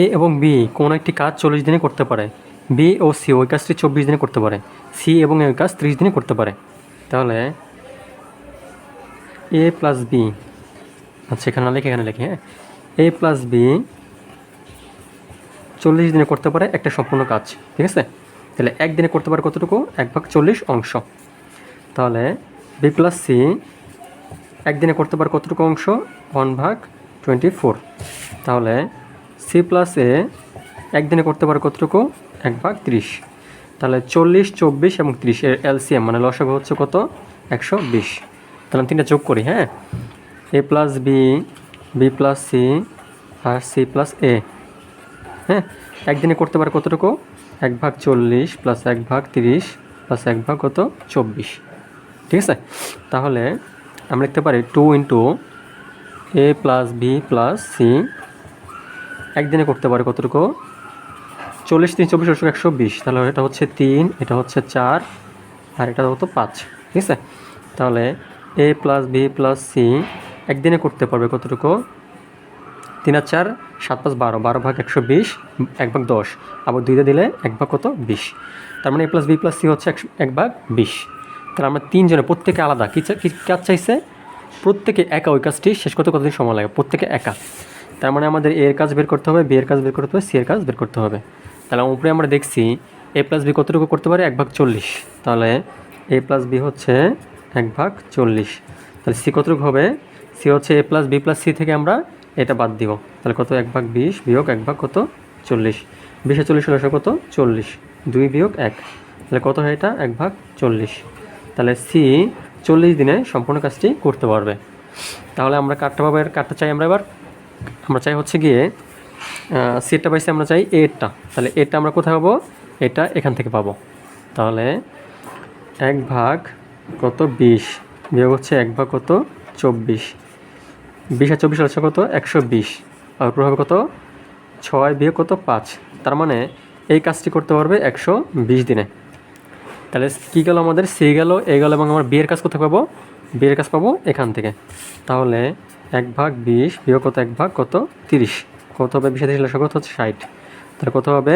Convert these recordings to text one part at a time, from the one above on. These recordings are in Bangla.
এ এবং বি কোন একটি কাজ চল্লিশ দিনে করতে পারে। বি ও সি ওই কাজটি চব্বিশ দিনে করতে পারে। সি এবং ওই কাজ ত্রিশ দিনে করতে পারে। তাহলে এ প্লাস বি আচ্ছা এখানে না লিখে, এখানে লিখে হ্যাঁ। এ প্লাস বি চল্লিশ দিনে করতে পারে একটা সম্পূর্ণ কাজ, ঠিক আছে? তাহলে একদিনে করতে পারে কতটুকু? এক ভাগ চল্লিশ অংশ। তাহলে বি প্লাস সি একদিনে করতে পারে কতটুকু অংশ? ওয়ান ভাগ টোয়েন্টি ফোর। তাহলে সি প্লাস এ একদিনে করতে পারে কতটুকু? এক ভাগ ত্রিশ। তাহলে চল্লিশ, চব্বিশ এবং ত্রিশ, এর এলসিএম মানে লসাগু হচ্ছে কত? একশো বিশ। তাহলে আমি তিনটা যোগ করি হ্যাঁ? A plus B B plus C R C plus A হ্যাঁ? একদিনে করতে পারে কতটুকু? এক ভাগ চল্লিশ প্লাস এক ভাগ তিরিশ প্লাস এক ভাগ কত? চব্বিশ। ঠিক আছে? তাহলে আমরা লিখতে পারি two into A plus B plus C একদিনে করতে পারে কতটুকু? চল্লিশ তিন চব্বিশ অবশ্য একশো বিশ। তাহলে এটা হচ্ছে তিন, এটা হচ্ছে চার, আর এটা হতো পাঁচ। ঠিক আছে? তাহলে A plus B plus C একদিনে করতে পারবে কতটুকু? তিন আর চার, সাত পাঁচ বারো। বারো ভাগ একশো বিশ, এক ভাগ দশ। আবার দুইটা দিলে এক ভাগ কত? বিশ। তার মানে A plus B plus C হচ্ছে একশো এক ভাগ বিশ। তাহলে আমরা তিনজনে প্রত্যেকে আলাদা। কী কাজ চাইছে? প্রত্যেকে একা ওই কাজটি শেষ করতে কতদিন সময় লাগে? প্রত্যেকে একা। তার মানে আমাদের এর কাজ বের করতে হবে বি এর কাজ বের করতে হবে সি এর কাজ বের করতে হবে। তাহলে উপরে আমরা দেখছি এ প্লাস বি কতটুকু করতে পারে? এক ভাগ চল্লিশ। তাহলে এ প্লাস বি হচ্ছে এক ভাগ চল্লিশ। তাহলে সি কতটুকু হবে? সি হচ্ছে A plus B plus C থেকে আমরা এটা বাদ দিব। তাহলে কত? এক ভাগ বিশ বিয়োগ এক ভাগ কত? চল্লিশ। বিশে চল্লিশ হলে কত? চল্লিশ। দুই বিয়োগ এক। তাহলে কত হয় এটা? এক ভাগ চল্লিশ। তাহলে সি চল্লিশ দিনে সম্পূর্ণ কাজটি করতে পারবে। তাহলে আমরা কাঠটা পাবো, এর কাঠটা চাই আমরা এবার আমরা চাই হচ্ছে গিয়ে সিটটা পাইছি আমরা চাই এরটা তাহলে এটা আমরা কোথায় পাবো? এটা এখান থেকে পাবো। তাহলে এক ভাগ কত? বিশ। বিয়োগ হচ্ছে এক ভাগ কত? চব্বিশ। বিশ আর চব্বিশ হচ্ছে কত? একশো বিশ। আর প্রভাবে কত? ছয় বিয়োগ কত? পাঁচ। তার মানে এই কাজটি করতে পারবে একশো বিশ দিনে। তাহলে কী গেল আমাদের? সি গেল এ গেল এবং আমার বিয়ের কাজ কোথায় পাবো? বিয়ের কাজ পাবো এখান থেকে। তাহলে এক ভাগ বিশ বিয়োগ কত? এক ভাগ কত? তিরিশ। কত হবে? বিশ তিরিশ কত হচ্ছে ষাট। তাহলে কত হবে?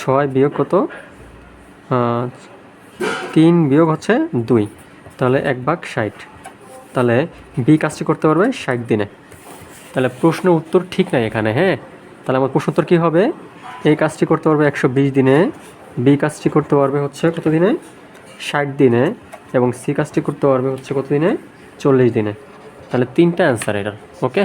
ছয় বিয়োগ কত? তিন বিয়োগ হচ্ছে দুই। তাহলে এক ভাগ ষাট। তাহলে বি কাজটি করতে পারবে ষাট দিনে। তাহলে প্রশ্ন উত্তর ঠিক নাই এখানে হ্যাঁ? তাহলে আমার প্রশ্ন উত্তর কী হবে? এই কাজটি করতে পারবে একশো বিশ দিনে। বি কাজটি করতে পারবে হচ্ছে কত দিনে? ষাট দিনে। এবং সি কাজটি করতে পারবে হচ্ছে কত দিনে চল্লিশ দিনে। তাহলে তিনটা অ্যান্সার এটার ওকে